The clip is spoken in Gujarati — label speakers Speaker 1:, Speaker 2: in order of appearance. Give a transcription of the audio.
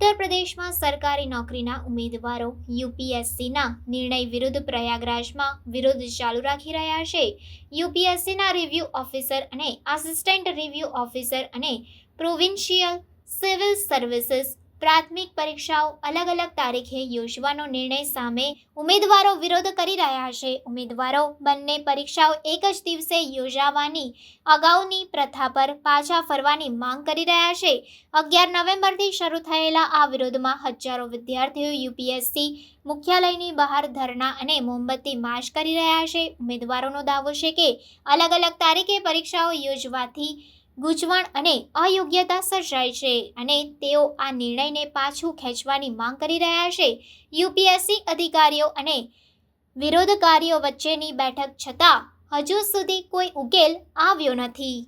Speaker 1: ઉત્તર પ્રદેશમાં સરકારી નોકરીના ઉમેદવારો યુપીએસસીના નિર્ણય વિરુદ્ધ પ્રયાગરાજમાં વિરોધ ચાલુ રાખી રહ્યા છે. યુપીએસસીના રિવ્યૂ ઓફિસર અને આસિસ્ટન્ટ રિવ્યૂ ઓફિસર અને પ્રોવિન્શિયલ સિવિલ સર્વિસીસ પ્રાથમિક પરીક્ષાઓ અલગ અલગ તારીખે યોજવાનો નિર્ણય સામે ઉમેદવારો વિરોધ કરી રહ્યા છે. ઉમેદવારો બંને પરીક્ષાઓ એક જ દિવસે યોજાવાની અગાઉની પ્રથા પર પાછા ફરવાની માંગ કરી રહ્યા છે. અગિયાર નવેમ્બરથી શરૂ થયેલા આ વિરોધમાં હજારો વિદ્યાર્થીઓ યુપીએસસી મુખ્યાલયની બહાર ધરણા અને મોમબત્તી માર્ચ કરી રહ્યા છે. ઉમેદવારોનો દાવો છે કે અલગ અલગ તારીખે પરીક્ષાઓ યોજવાથી ગૂંચવણ અને અયોગ્યતા સર્જાય છે અને તેઓ આ નિર્ણયને પાછું ખેંચવાની માંગ કરી રહ્યા છે. યુપીએસસી અધિકારીઓ અને વિરોધકારીઓ વચ્ચેની બેઠક છતાં હજુ સુધી કોઈ ઉકેલ આવ્યો નથી.